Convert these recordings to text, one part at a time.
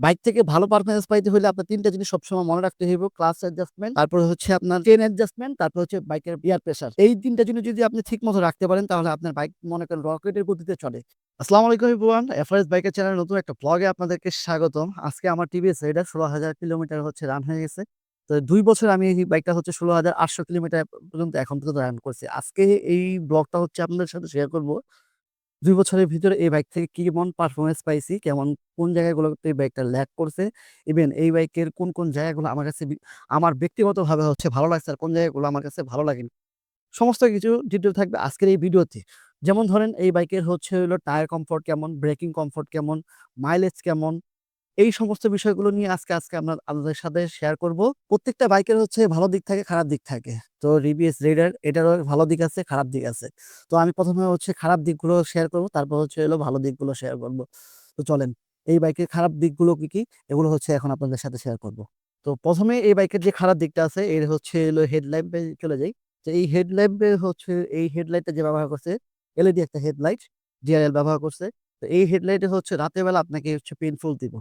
Bike থেকে ভালো performance পাইতে হলে আপনার ৩ টা জিনিস সবসময় মনে রাখতে হইব। ক্লাচ অ্যাডজাস্টমেন্ট, তারপরে হচ্ছে আপনার চেইন অ্যাডজাস্টমেন্ট, তারপর হচ্ছে বাইকের এয়ার প্রেশার। এই ৩ টা জিনিস যদি আপনি ঠিকমতো রাখতে পারেন তাহলে আপনার বাইক মনে করেন রকেটের গতিতে চলে। আসসালামু আলাইকুম এভরিওয়ান। এফআরএস বাইকের চ্যানেলের নতুন একটা ব্লগে আপনাদেরকে স্বাগতম। আজকে আমার টিভিএস রাইডার ১৬,০০০ কিলোমিটার হচ্ছে রান হয়ে গেছে। তো দুই বছর আমি এই বাইকটা হচ্ছে ১৬,৮০০ কিলোমিটার পর্যন্ত এখন পর্যন্ত রান করছি। আজকে এই ব্লগটা হচ্ছে আপনাদের সাথে শেয়ার করব। ২ বছরের ভিতরে এই বাইক থেকে কেমন পারফরমেন্স পাইছি, কেমন কোন জায়গাগুলোতে এই বাইকটা ল্যাক করছে, ইভেন এই বাইকের কোন, কোন জায়গাগুলো আমার কাছে আমার ব্যক্তিগতভাবে হচ্ছে ভালো লাগছে আর কোন জায়গাগুলো আমার কাছে ভালো লাগেনি। সমস্ত কিছু ডিটেল থাকবে আজকের এই ভিডিওতে। যেমন ধরেন এই বাইকের হচ্ছে হলো টায়ার কমফোর্ট কেমন, ব্রেকিং কমফোর্ট কেমন, মাইলেজ কেমন, এই সমস্ত বিষয়গুলো নিয়ে আজকে আজকে আমরা আপনাদের সাথে শেয়ার করব। প্রত্যেকটা বাইকের হচ্ছে ভালো দিক থাকে, খারাপ দিক থাকে। তো রিবিএস রেডার এটারও ভালো দিক আছে, খারাপ দিক আছে। তো আমি ১ম এ হচ্ছে খারাপ দিকগুলো শেয়ার করব, তারপর হচ্ছে হলো ভালো দিকগুলো শেয়ার করব। তো চলেন এই বাইকের খারাপ দিকগুলো কি, কি এগুলো হচ্ছে এখন আপনাদের সাথে শেয়ার করব। তো প্রথমে এই বাইকের যে খারাপ দিকটা আছে এর হচ্ছে এলো হেডল্যাম্পে চলে যাই। তো এই হেডল্যাম্পে হচ্ছে এই হেডলাইটটা যে ব্যবহার করছে এলইডি একটা হেডলাইট ডিআরএল ব্যবহার করছে। তো এই হেডলাইটে হচ্ছে রাতের বেলা আপনাকে হচ্ছে পেইনফুল দিব।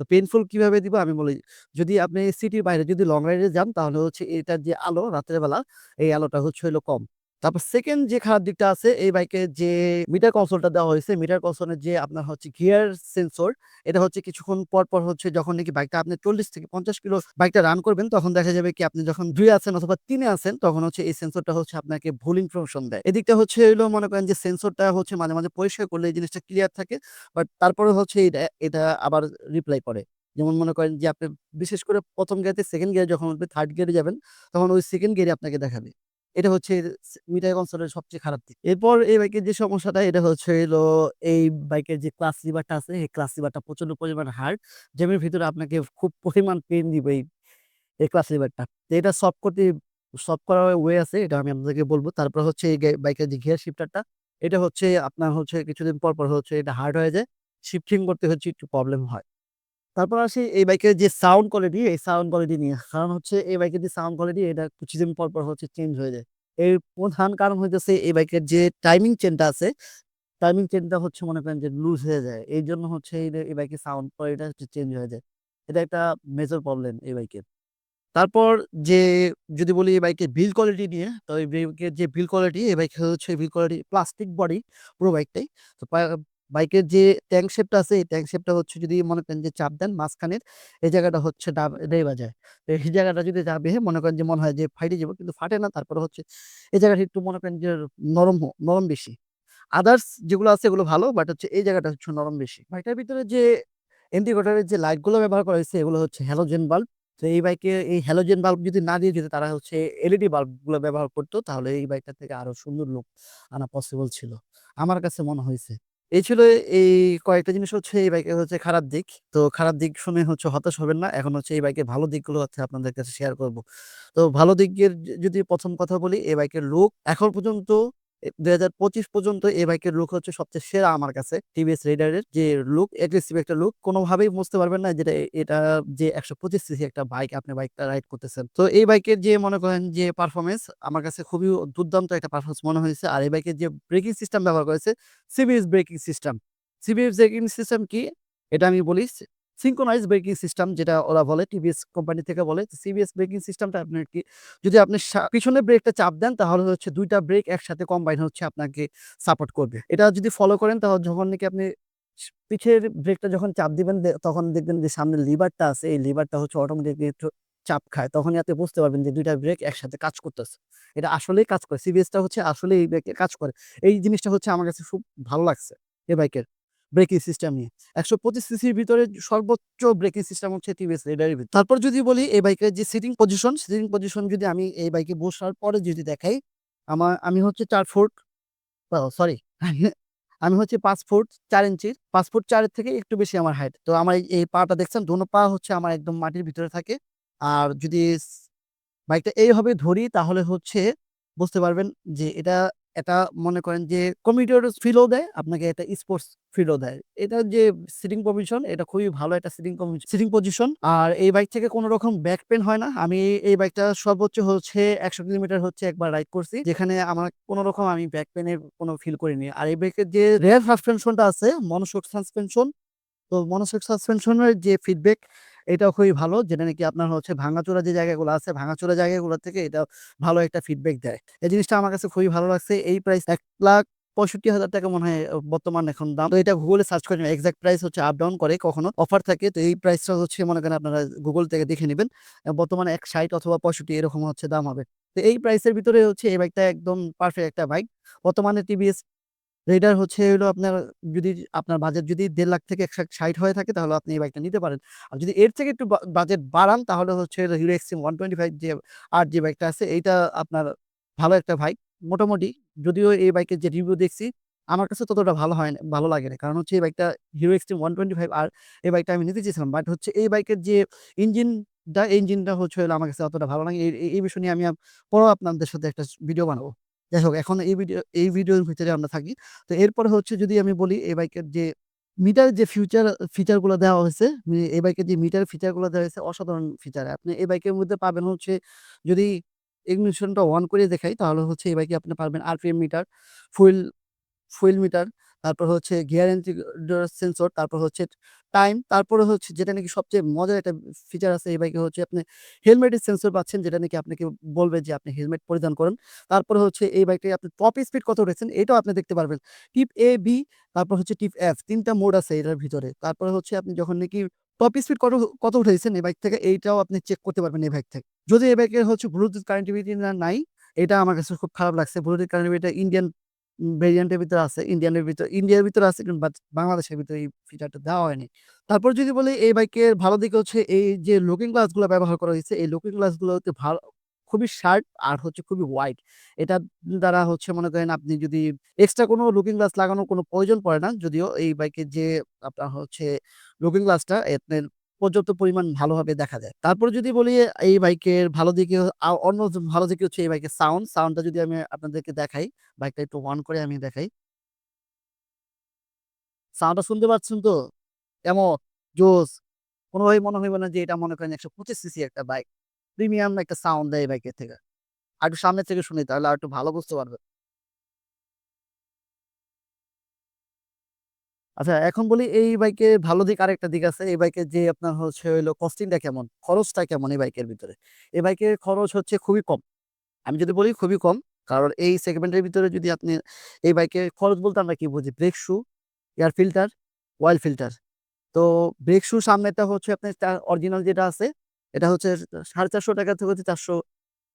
তো পেনফুল কীভাবে দিব আমি বলি, যদি আপনি সিটির বাইরে যদি লং রাইডে যান তাহলে হচ্ছে এটার যে আলো রাত্রেবেলা এই আলোটা হচ্ছে হইল কম। তারপর সেকেন্ড যে খারাপ দিকটা আছে এই বাইকের যে মিটার কনসোলটা দেওয়া হয়েছে, মিটার কনসোলের যে আপনার হচ্ছে গিয়ার সেন্সর এটা হচ্ছে কিছুক্ষণ পর, পর হচ্ছে যখন নাকি বাইকটা আপনি ৪০ থেকে ৫০ কিলো বাইকটা রান করবেন তখন দেখা যাবে কি আপনি যখন ২ এ আছেন অথবা ৩ এ আছেন তখন হচ্ছে এই সেন্সরটা হচ্ছে আপনাকে ভুল ইনফরমেশন দেয়। এদিকটা হচ্ছে হইল মনে করেন যে সেন্সরটা হচ্ছে মাঝে, মাঝে পরিষ্কার করলে এই জিনিসটা ক্লিয়ার থাকে। বাট তারপরে হচ্ছে এটা, এটা আবার রিপ্লাই করে। যেমন মনে করেন যে আপনি বিশেষ করে প্রথম গিয়ার 2nd গিয়ারে যখন উঠবেন 3rd গিয়ারে যাবেন তখন ওই সেকেন্ড গিয়ারে আপনাকে দেখাবে। এটা হচ্ছে মিটার কনসোলের সবচেয়ে খারাপ দিক। এরপর এই বাইকের যে সমস্যাটা এটা হচ্ছে হলো এই বাইকের যে ক্লাস লিভারটা আছে এই ক্লাস লিভারটা প্রচণ্ড পরিমাণ হার্ড। জ্যামের ভিতরে আপনাকে খুব পরিমাণ পেন দিবে এই, ক্লাচ লিভারটা। এটা সলভ করতে সলভ করার ওয়ে আছে এটা আমি আপনাদেরকে বলব তারপর হচ্ছে এই বাইকের যে গিয়ার শিফটারটা এটা হচ্ছে আপনার হচ্ছে কিছুদিন পর, পর হচ্ছে এটা হার্ড হয়ে যায়। শিফটিং করতে হচ্ছে একটু প্রবলেম হয়। তারপর আসি এই বাইকের যে সাউন্ড কোয়ালিটি, এই সাউন্ড কোয়ালিটি নিয়ে। কারণ হচ্ছে এই বাইকের যে সাউন্ড কোয়ালিটি এটা কিছুদিন পর, পর হচ্ছে চেঞ্জ হয়ে যায়। এর প্রধান কারণ হইতেছে এই বাইকের যে টাইমিং চেনটা আছে, টাইমিং চেনটা হচ্ছে মনে করেন যে লুজ হয়ে যায়। এই জন্য হচ্ছে এই বাইকের সাউন্ড কোয়ালিটিটা হচ্ছে চেঞ্জ হয়ে যায়। এটা একটা মেজর প্রবলেম এই বাইকের। তারপর যে যদি বলি এই বাইকের বিল কোয়ালিটি নিয়ে, তো এই বাইকের যে বিল কোয়ালিটি এই বাইকের হচ্ছে বিল কোয়ালিটি প্লাস্টিক বডি পুরো বাইকটাই। তো বাইকের যে ট্যাঙ্ক শেপটা আছে, এই ট্যাঙ্ক শেপটা হচ্ছে যদি মনে করেন যে চাপ দেন, মাঝখানের এই জায়গাটা হচ্ছে ডাব যায়। তো এই জায়গাটা যদি চাপে মনে করেন যে মনে হয় যে ফাইটে যাব, কিন্তু ফাটে না। তারপরে হচ্ছে এই জায়গাটা একটু মনে করেন যে নরম নরম বেশি। আদার্স যেগুলো আছে এগুলো ভালো বাট হচ্ছে এই জায়গাটা হচ্ছে নরম বেশি। বাইকটার ভিতরে যে ইন্ডিকেটরের যে লাইটগুলো ব্যবহার করা হয়েছে, এগুলো হচ্ছে হ্যালোজেন বাল্ব। তো এই বাইকে এই হ্যালোজেন বাল্ব যদি না দিয়ে যদি তারা হচ্ছে এলইডি বাল্বগুলো ব্যবহার করতো, তাহলে এই বাইকটা থেকে আরও সুন্দর লুক আনা পসিবল ছিল। আমার কাছে মনে হইছে। এই ছিল এই কয়েকটা জিনিস হচ্ছে এই বাইকের হচ্ছে খারাপ দিক। তো খারাপ দিক শুনে হচ্ছে হতাশ হবেন না। এখন হচ্ছে এই বাইকের ভালো দিকগুলো হচ্ছে আপনাদের কাছে শেয়ার করব। তো ভালো দিকের যদি প্রথম কথা বলি, এই বাইকের লুক এখন পর্যন্ত এ ২০২৫ পর্যন্ত এই বাইকের লুক হচ্ছে সবচেয়ে সেরা আমার কাছে। টিভিএস রেডারের যে লুক এগ্রেসিভ একটা লুক কোনোভাবেই বুঝতে পারবেন না যেটা এটা যে ১২৫ সিসি একটা বাইক আপনি বাইকটা রাইড করতেছেন। তো এই বাইকের যে মনে করেন যে পারফরমেন্স আমার কাছে খুবই দুর্দান্ত একটা পারফরমেন্স মনে হয়েছে। আর এই বাইকের যে ব্রেকিং সিস্টেম ব্যবহার করেছে CBS braking system. CBS braking system কি? এটা আমি বলি সি সিনক্রোনাইজ ব্রেকিং সিস্টেম যেটা ওরা বলে টিভিএস কোম্পানি থেকে বলে। সিবিএস ব্রেকিং সিস্টেমটা আপনার কি যদি আপনি সা পিছনের ব্রেকটা চাপ দেন, তাহলে হচ্ছে দুইটা ব্রেক একসাথে কম্বাইন হচ্ছে আপনাকে সাপোর্ট করবে। এটা যদি ফলো করেন, তাহলে যখন নাকি আপনি পিছের ব্রেকটা যখন চাপ দিবেন তখন দেখবেন যে সামনে লিভারটা আছে, এই লিভারটা হচ্ছে অটোমেটিকলি একটু চাপ খায়। তখনই আপনি বুঝতে পারবেন যে দুইটা ব্রেক একসাথে কাজ করতেছে। এটা আসলেই কাজ করে। সিবিএসটা হচ্ছে আসলেই এই ব্রেকে কাজ করে। এই জিনিসটা হচ্ছে আমার কাছে খুব ভালো লাগছে, এই বাইকের ব্রেকিং সিস্টেম নিয়ে। ১২৫ সিসির ভিতরে সর্বোচ্চ ব্রেকিং সিস্টেম হচ্ছে টিভিএস রেডারের ভিতরে। তারপর যদি বলি এই বাইকের যে সিটিং পজিশন, সিটিং পজিশন যদি আমি এই বাইকে বসার পরে যদি দেখাই, আমার আমি হচ্ছে চার ফুট সরি আমি হচ্ছে পাঁচ ফুট চার ইঞ্চির। পাঁচ ফুট চারের থেকে একটু বেশি আমার হাইট। তো আমার এই পাটা দেখছেন দোনো পা হচ্ছে আমার একদম মাটির ভিতরে থাকে। আর যদি বাইকটা এইভাবে ধরি তাহলে হচ্ছে বুঝতে পারবেন যে এটা এটা মনে করেন যে কমিউটার ফিলও দেয়, আপনাকে একটা স্পোর্টস ফিলও দেয়। এটার যে সিটিং পজিশন এটা খুবই ভালো একটা সিটিং সিটিং পজিশন। আর এই বাইক থেকে কোন রকম ব্যাক পেন হয় না। আমি এই বাইকটা সর্বোচ্চ হচ্ছে ১০০ কিলোমিটার হচ্ছে একবার রাইড করছি। যেখানে আমার কোন রকম আমি ব্যাক পেনের কোনো ফিল করিনি। আর এই বাইকের যে রেয়ার সাসপেনশনটা আছে মনোশক সাসপেনশন তো মনোসক সাসপেনশনের যে ফিডব্যাক এটাও খুবই ভালো। যেটা নাকি আপনার হচ্ছে ভাঙাচোরা যে জায়গাগুলো আছে, ভাঙাচোরা জায়গাগুলো থেকে এটা ভালো একটা ফিডব্যাক দেয়। এই জিনিসটা আমার কাছে খুবই ভালো লাগছে। এই প্রাইস এক লাখ পঁয়ষট্টি হাজার টাকা মনে হয় বর্তমান এখন দাম। তো এটা গুগলে সার্চ করে নেবেন এক্সাক্ট প্রাইস হচ্ছে আপ ডাউন করে কখনো অফার থাকে। তো এই প্রাইসটা হচ্ছে মনে করেন আপনারা গুগল থেকে দেখে নেবেন বর্তমানে এক ষাট অথবা পঁয়ষট্টি এরকম হচ্ছে দাম হবে। তো এই প্রাইসের ভিতরে হচ্ছে এই বাইকটা একদম পারফেক্ট একটা বাইক বর্তমানে টিভিএস রেডার হচ্ছে হলো আপনার যদি আপনার বাজেট যদি দেড় লাখ থেকে একশো ষাট হয়ে থাকে তাহলে আপনি এই বাইকটা নিতে পারেন। আর যদি এর থেকে একটু বাজেট বাড়ান তাহলে হচ্ছে Hero Xtreme one twenty five যে আর যে বাইকটা আছে এইটা আপনার ভালো একটা বাইক মোটামুটি। যদিও এই বাইকের যে রিভিউ দেখছি আমার কাছে ততটা ভালো হয় না, ভালো লাগে না। কারণ হচ্ছে এই বাইকটা Hero Xtreme one twenty five আর এই বাইকটা আমি নিতে চেয়েছিলাম। বাট হচ্ছে এই বাইকের যে ইঞ্জিনটা ইঞ্জিনটা হচ্ছে হলো আমার কাছে অতটা ভালো লাগে এই এই- এই বিষয় নিয়ে আমি আপ- পরেও আপনাদের সাথে একটা ভিডিও বানাবো। যাই হোক, এখন এই ভিডিও, এই ভিডিওর ভিতরে আমরা থাকি। তো এরপরে হচ্ছে যদি আমি বলি, এই বাইকের যে মিটার, যে ফিউচার ফিচারগুলো দেওয়া হয়েছে এই বাইকের যে মিটার ফিচারগুলো দেওয়া হয়েছে, অসাধারণ ফিচার আপনি এই বাইকের মধ্যে পাবেন হচ্ছে, যদি ইগনিশনটা অন করে দেখাই, তাহলে হচ্ছে এই বাইকে আপনি পারবেন RPM meter fuel fuel meter তারপর হচ্ছে গিয়ার সেন্সর তারপর হচ্ছে টাইম তারপরে হচ্ছে যেটা নাকি সবচেয়ে মজার একটা ফিচার আছে এই বাইকে হচ্ছে আপনি হেলমেটের সেন্সর পাচ্ছেন, যেটা নাকি আপনাকে বলবে যে আপনি হেলমেট পরিধান করেন। তারপরে হচ্ছে এই বাইকটায় আপনি টপ স্পিড কত উঠেছেন, এটাও আপনি দেখতে পারবেন। টিপ এ বি তারপর হচ্ছে টিপ এফ তিনটা মোড আছে এটার ভিতরে। তারপরে হচ্ছে আপনি যখন নাকি টপ স্পিড কত কত উঠেছেন এই বাইক থেকে, এইটাও আপনি চেক করতে পারবেন এই বাইক থেকে যদি এই বাইকের হচ্ছে ব্লুটুথ কানেক্টিভিটি না নাই, এটা আমার কাছে খুব খারাপ লাগছে। ব্লুটুথ কানেক্টিভিটি ইন্ডিয়ান ভেরিয়েন্টের ভিতরে আছে ইন্ডিয়ানের ভিতরে ইন্ডিয়ার ভিতরে আছে কিন্তু বাংলাদেশের ভিতরে এই ফিচারটা দেওয়া হয়নি। তারপর যদি বলি এই বাইকের ভালো দিক হচ্ছে এই যে লুকিং গ্লাসগুলো ব্যবহার করা হয়েছে, এই লুকিং গ্লাসগুলো হচ্ছে ভালো খুবই শার্প আর হচ্ছে খুবই হোয়াইট এটা দ্বারা হচ্ছে মনে করেন আপনি যদি এক্সট্রা কোনো লুকিং গ্লাস লাগানোর কোনো প্রয়োজন পড়ে না, যদিও এই বাইকের যে আপনার হচ্ছে লুকিং গ্লাসটা আপনার পর্যাপ্ত পরিমাণ ভালোভাবে দেখা যায়। তারপর যদি বলি এই বাইকের ভালো দিকে অন্য ভালো দিকে হচ্ছে এই বাইকের সাউন্ড। সাউন্ডটা যদি আমি আপনাদেরকে দেখাই, বাইকটা একটু অন করে আমি দেখাই। সাউন্ডটা শুনতে পাচ্ছেন তো? এমন জোস। কোনোভাবেই মনে হইবে না যে এটা মনে করেন একশো পঁচিশ সিসি একটা বাইক। প্রিমিয়াম একটা সাউন্ড দেয় বাইকের থেকে। আর একটু সামনে থেকে শুনি তাহলে আর একটু ভালো বুঝতে পারবে আচ্ছা এখন বলি এই বাইকের ভালো দিক আরেকটা দিক আছে। এই বাইকের যে আপনার হচ্ছে হইল কস্টিংটা কেমন, খরচটা কেমন এই বাইকের ভিতরে? এই বাইকের খরচ হচ্ছে খুবই কম। আমি যদি বলি খুবই কম, কারণ এই সেগমেন্টের ভিতরে যদি আপনি এই বাইকের খরচ বলতে আমরা কি বুঝি? Brake shoe air filter oil filter তো ব্রেক শু সামনেটা হচ্ছে আপনার অরিজিনাল যেটা আছে, এটা হচ্ছে সাড়ে চারশো টাকা থেকে হচ্ছে চারশো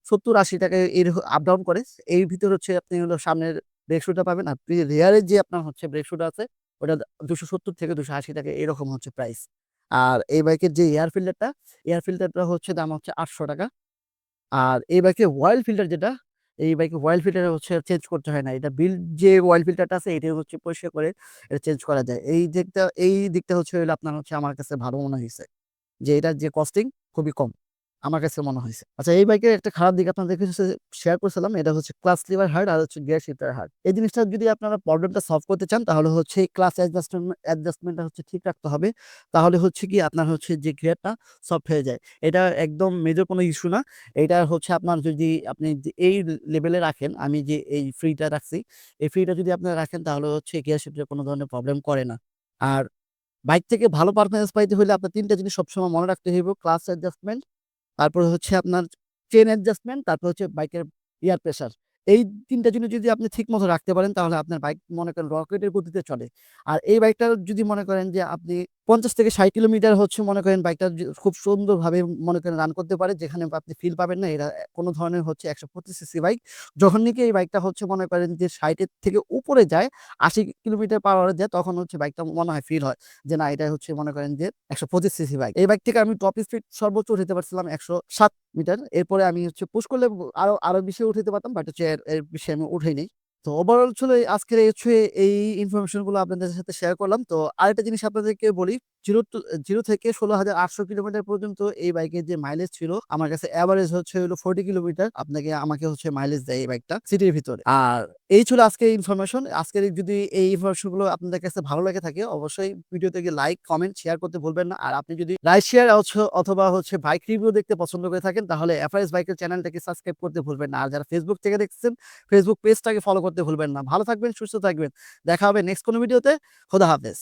সত্তর আশি টাকা এর আপ ডাউন করে। এই ভিতর হচ্ছে আপনি হলো সামনের ব্রেক শুটা পাবেন। আর রেয়ারের যে আপনার হচ্ছে ব্রেক শুটা আছে ওটা দুশো সত্তর থেকে দুশো আশি টাকা এরকম হচ্ছে প্রাইস আর এই বাইকের যে এয়ার ফিল্টারটা এয়ার ফিল্টারটা হচ্ছে দাম হচ্ছে আটশো টাকা। আর এই বাইকে অয়েল ফিল্টার যেটা, এই বাইকে অয়েল ফিল্টার হচ্ছে চেঞ্জ করতে হয় না। এটা বিল যে অয়েল ফিল্টারটা আছে এটা হচ্ছে পরিষ্কার করে এটা চেঞ্জ করা যায়। এই দিকটা এই দিকটা হচ্ছে আপনার হচ্ছে আমার কাছে ভালো মনে হয়েছে যে এটার যে কস্টিং খুবই কম। আমার কাছে মনে হয়েছে। আচ্ছা এই বাইকের একটা খারাপ দিক আপনাদের কাছে শেয়ার করেছিলাম, এটা হচ্ছে ক্লাস লিভার হার্ড আর হচ্ছে গিয়ার শিফটার হার্ড এই জিনিসটা যদি আপনারা প্রবলেমটা সলভ করতে চান, তাহলে হচ্ছে ক্লাস অ্যাডজাস্টমেন্ট অ্যাডজাস্টমেন্টটা হচ্ছে ঠিক রাখতে হবে। তাহলে হচ্ছে কি আপনার হচ্ছে যে গিয়ারটা সফট হয়ে যায়। এটা একদম মেজর কোনো ইস্যু না। এটা হচ্ছে আপনার যদি আপনি এই লেভেলে রাখেন, আমি যে এই ফ্রিটা রাখছি, এই ফ্রিটা যদি আপনারা রাখেন, তাহলে হচ্ছে গিয়ার শিফটের কোনো ধরনের প্রবলেম করে না। আর বাইক থেকে ভালো পারফরমেন্স পাইতে হলে আপনার তিনটা জিনিস সবসময় মনে রাখতে হইব ক্লাস অ্যাডজাস্টমেন্ট তারপরে হচ্ছে আপনার চেন অ্যাডজাস্টমেন্ট তারপর হচ্ছে বাইকের এয়ার প্রেশার এই তিনটা জিনিস যদি আপনি ঠিক মতো রাখতে পারেন, তাহলে আপনার বাইক মনে করেন রকেটের গতিতে চলে। আর এই বাইকটা যদি মনে করেন যে আপনি পঞ্চাশ থেকে ষাট কিলোমিটার হচ্ছে মনে করেন বাইকটা খুব সুন্দরভাবে মনে করেন রান করতে পারে, যেখানে আপনি ফিল পাবেন না, এরা কোনো ধরনের হচ্ছে একশো পঁচিশ সিসি বাইক যখন নাকি এই বাইকটা হচ্ছে মনে করেন যে ষাটের থেকে উপরে যায়, আশি কিলোমিটার পার আওয়ারে যায়, তখন হচ্ছে বাইকটা মনে হয় ফিল হয় যে না এটা হচ্ছে মনে করেন যে একশো পঁচিশ সিসি বাইক এই বাইক থেকে আমি টপ স্পিড সর্বোচ্চ উঠাতে পারছিলাম একশো সাত মিটার এরপরে আমি হচ্ছে পুশ করলে আরও আরও বেশি উঠাতে পারতাম বাট হচ্ছে এর বেশি আমি উঠাইনি তো ওভারঅল ছিল আজকের এই হচ্ছে এই ইনফরমেশনগুলো আপনাদের সাথে শেয়ার করলাম। তো আরেকটা জিনিস আপনাদেরকে বলি জিরো জিরো থেকে ষোলো হাজার আটশো কিলোমিটার পর্যন্ত এই বাইকের যে মাইলেজ ছিল, আমার কাছে অ্যাভারেজ হচ্ছে হলো ফোর্টি কিলোমিটার আপনাকে, আমাকে হচ্ছে মাইলেজ দেয় এই বাইকটা সিটির ভিতরে। আর এই ছিল আজকের ইনফরমেশন আজকের যদি এই ইনফরমেশনগুলো আপনাদের কাছে ভালো লাগে থাকে, অবশ্যই ভিডিওতে গিয়ে লাইক কমেন্ট শেয়ার করতে ভুলবেন না। আর আপনি যদি রাইড শেয়ার অথবা হচ্ছে বাইক রিভিউ দেখতে পছন্দ করে থাকেন, তাহলে এফআইএস বাইকের চ্যানেলটাকে সাবস্ক্রাইব করতে ভুলবেন না। আর যারা ফেসবুক থেকে দেখছেন ফেসবুক পেজটাকে ফলো করতে ভুলবেন না। ভালো থাকবেন, সুস্থ থাকবেন। দেখা হবে নেক্সট কোনো ভিডিওতে খোদা হাফেজ।